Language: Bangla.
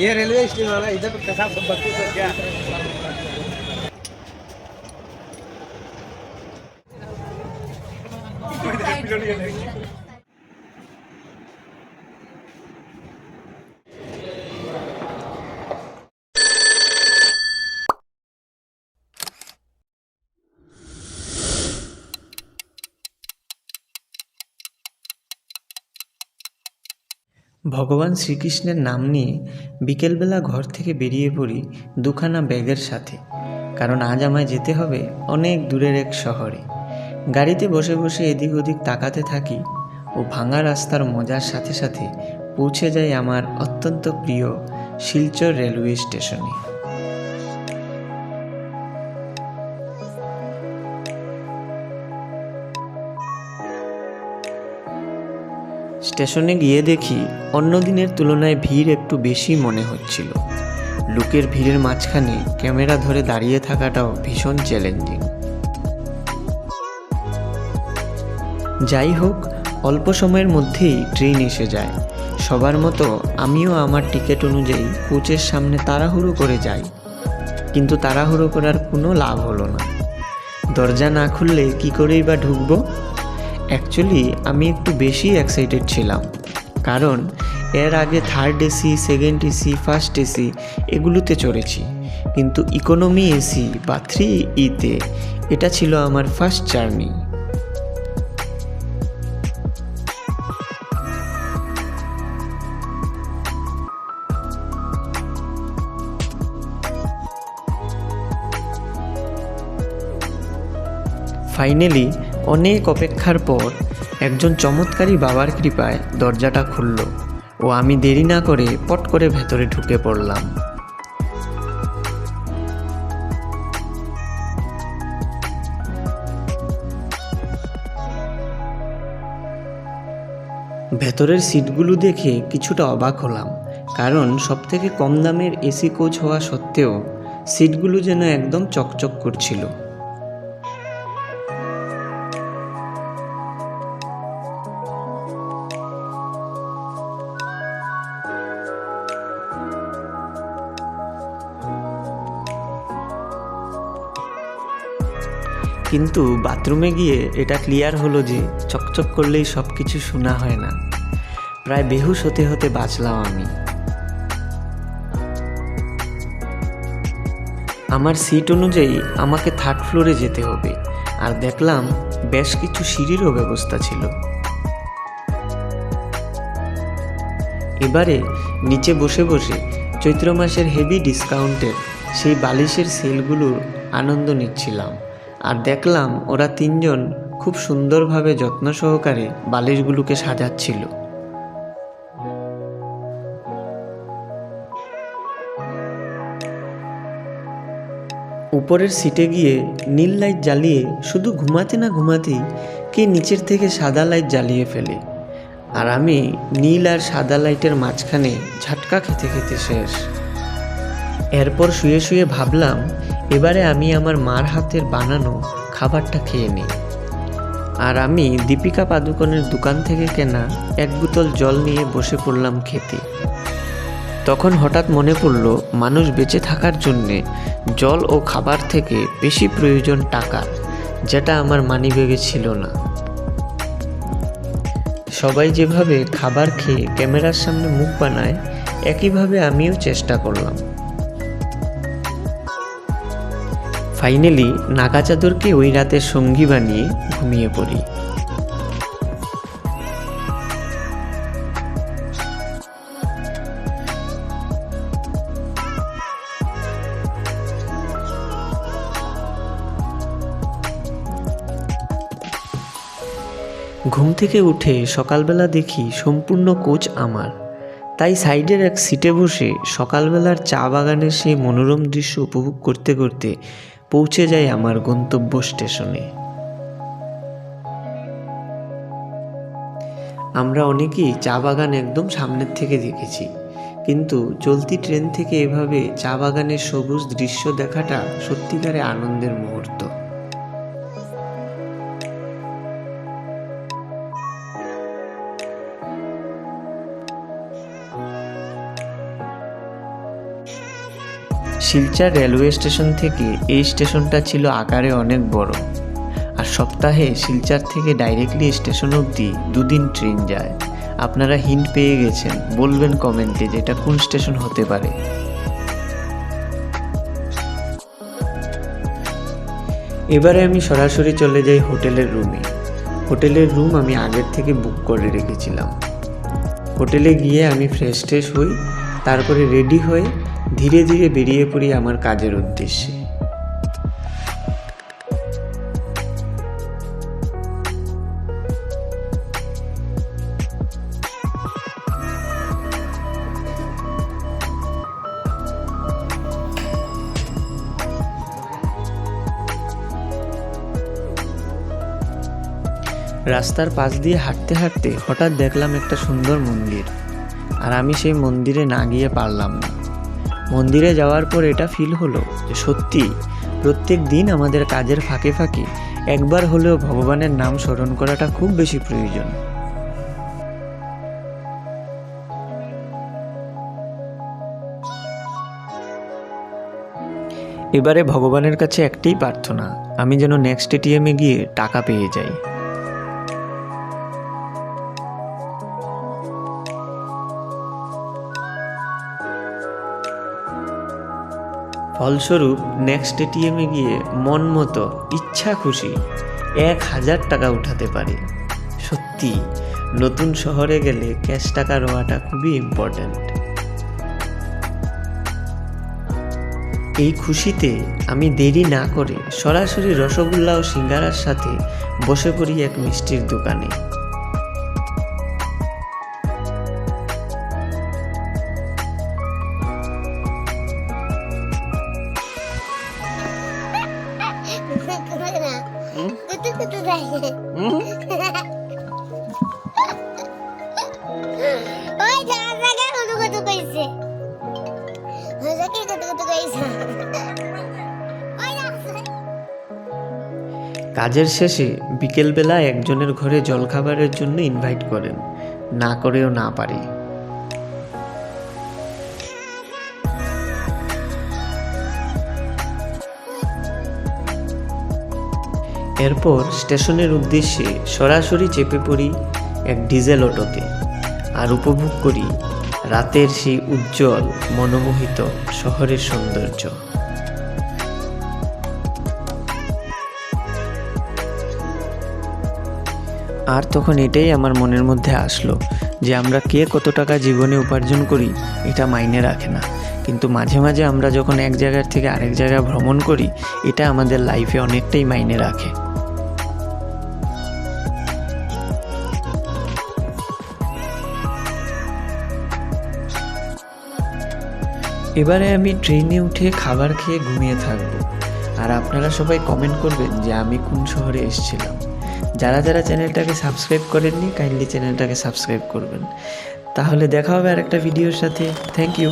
ये रेलवे स्टेशन वाला इधर कैसा बत्तीस सौ क्या ভগবান শ্রীকৃষ্ণের নাম নিয়ে বিকেলবেলা ঘর থেকে বেরিয়ে পড়ি দুখানা ব্যাগের সাথে। কারণ আজ আমায় যেতে হবে অনেক দূরের এক শহরে। গাড়িতে বসে বসে এদিক ওদিক তাকাতে থাকি ও ভাঙা রাস্তার মজার সাথে সাথে পৌঁছে যাই আমার অত্যন্ত প্রিয় শিলচর রেলওয়ে স্টেশনে। স্টেশনে গিয়ে দেখি অন্য দিনের তুলনায় ভিড় একটু বেশি মনে হচ্ছিল। লোকের ভিড়ের মাঝখানে ক্যামেরা ধরে দাঁড়িয়ে থাকাটাও ভীষণ চ্যালেঞ্জিং। যাই হোক, অল্প সময়ের মধ্যেই ট্রেন এসে যায়। সবার মতো আমিও আমার টিকিট অনুযায়ী কোচের সামনে তাড়াহুড়ো করে যাই। কিন্তু তাড়াহুড়ো করার কোনো লাভ হলো না। দরজা না খুললে কি করেই বা ঢুকবো? অ্যাকচুয়ালি আমি একটু বেশি এক্সাইটেড ছিলাম। কারণ এর আগে third AC second AC first AC এগুলোতে চড়েছি। কিন্তু ইকোনমি এসি বা থ্রি ইতে এটা ছিল আমার ফার্স্ট জার্নি ফাইনালি অনেক অপেক্ষার পর একজন চমৎকারী বাবার কৃপায় দরজাটা খুলল ও আমি দেরি না করে পট করে ভেতরে ঢুকে পড়লাম। ভেতরের সিটগুলো দেখে কিছুটা অবাক হলাম, কারণ সবথেকে কম দামের এসি কোচ হওয়া সত্ত্বেও সিটগুলো যেন একদম চকচক করছিল। কিন্তু বাথরুমে গিয়ে এটা ক্লিয়ার হলো যে চকচক করলেই সব কিছু শোনা হয় না। প্রায় বেহুশ হতে হতে বাঁচলাম আমি। আমার সিট অনুযায়ী আমাকে থার্ড ফ্লোরে যেতে হবে, আর দেখলাম বেশ কিছু সিঁড়িরও ব্যবস্থা ছিল। এবারে নিচে বসে বসে চৈত্র মাসের হেভি ডিসকাউন্টের সেই বালিশের সেলগুলোর আনন্দ নিচ্ছিলাম। আর দেখলাম ওরা তিনজন খুব সুন্দরভাবে যত্ন সহকারে বালিশগুলোকে সাজাচ্ছিল। উপরের সিটে গিয়ে নীল লাইট জ্বালিয়ে শুধু ঘুমাতে না ঘুমাতেই কে নিচের থেকে সাদা লাইট জ্বালিয়ে ফেলে। আর আমি নীল আর সাদা লাইটের মাঝখানে ঝাটকা খেতে খেতে শেষ। এরপর শুয়ে শুয়ে ভাবলাম এবারে আমি আমার মার হাতের বানানো খাবারটা খেয়ে নিই। আর আমি দীপিকা পাদুকনের দোকান থেকে কেনা এক বোতল জল নিয়ে বসে পড়লাম খেতে। তখন হঠাৎ মনে পড়ল, মানুষ বেঁচে থাকার জন্যে জল ও খাবার থেকে বেশি প্রয়োজন টাকা, যেটা আমার মানিব্যাগে ছিল না। সবাই যেভাবে খাবার খেয়ে ক্যামেরার সামনে মুখ বানায়, একইভাবে আমিও চেষ্টা করলাম। ফাইনালি নাগা চাদরকে ওই রাতের সঙ্গী বানিয়ে ঘুমিয়ে পড়ি। ঘুম থেকে উঠে সকালবেলা দেখি সম্পূর্ণ কোচ আমার। তাই সাইডের এক সিটে বসে সকালবেলার চা বাগানের সেই মনোরম দৃশ্য উপভোগ করতে করতে পৌঁছে যায় আমার গন্তব্য স্টেশনে। আমরা অনেকেই চা বাগান একদম সামনের থেকে দেখেছি, কিন্তু চলতি ট্রেন থেকে এভাবে চা বাগানের সবুজ দৃশ্য দেখাটা সত্যিকারে আনন্দের মুহূর্ত। শিলচর রেলওয়ে স্টেশন থেকে এই স্টেশনটা ছিল আকারে অনেক বড়। আর সপ্তাহে শিলচর থেকে ডাইরেক্টলি স্টেশন অবধি দুদিন ট্রেন যায়। আপনারা হিন্ট পেয়ে গেছেন, বলবেন কমেন্টে যে এটা কোন স্টেশন হতে পারে। এবারে আমি সরাসরি চলে যাই হোটেলের রুমে হোটেলের রুম আমি আগের থেকে বুক করে রেখেছিলাম। হোটেলে গিয়ে আমি ফ্রেশ ট্রেশ হই, তারপরে রেডি হয়ে ধীরে ধীরে বেরিয়ে পড়ি আমার কাজের উদ্দেশ্যে। রাস্তার পাশ দিয়ে হাঁটতে হাঁটতে হঠাৎ দেখলাম একটা সুন্দর মন্দির, আর আমি সেই মন্দিরে না গিয়ে পারলাম না। মন্দিরে যাওয়ার পর এটা ফিল হলো যে সত্যি প্রত্যেক দিন আমাদের কাজের ফাঁকে ফাঁকে একবার হলেও ভগবানের নাম স্মরণ করাটা খুব বেশি প্রয়োজন। এবারে ভগবানের কাছে একটাই প্রার্থনা, আমি যেন নেক্সট এটিএমে গিয়ে টাকা পেয়ে যাই। ফলস্বরূপ নেক্সট এটিএমে গিয়ে মন মতো ইচ্ছা খুশি এক হাজার টাকা উঠাতে পারি। সত্যি, নতুন শহরে গেলে ক্যাশ টাকা রোয়াটা খুবই ইম্পর্ট্যান্ট এই খুশিতে আমি দেরি না করে সরাসরি রসগোল্লা ও সিঙ্গারার সাথে বসে পড়ি এক মিষ্টির দোকানে। কাজের শেষে বিকেলবেলা একজনের ঘরে জলখাবারের জন্য ইনভাইট করেন। না করেও না পারি। এরপর স্টেশনের উদ্দেশ্যে সরাসরি চেপে পড়ি এক ডিজেল অটোতে আর উপভোগ করি রাতের সেই উজ্জ্বল, মনোমোহিত শহরের সৌন্দর্য। আর তখন এটাই আমার মনের মধ্যে আসলো যে আমরা কে কত টাকা জীবনে উপার্জন করি এটা মাইনে রাখে না। কিন্তু মাঝে মাঝে আমরা যখন এক জায়গার থেকে আরেক জায়গায় ভ্রমণ করি, এটা আমাদের লাইফে অনেকটাই মাইনে রাখে। এবারে আমি ট্রেনে উঠে খাবার খেয়ে ঘুমিয়ে থাকব। আর আপনারা সবাই কমেন্ট করবেন যে আমি কোন শহরে এসেছিলাম। যারা যারা চ্যানেলটাকে সাবস্ক্রাইব করেননি কাইন্ডলি চ্যানেলটাকে সাবস্ক্রাইব করবেন। তাহলে দেখা হবে আর একটা ভিডিওর সাথে। Thank you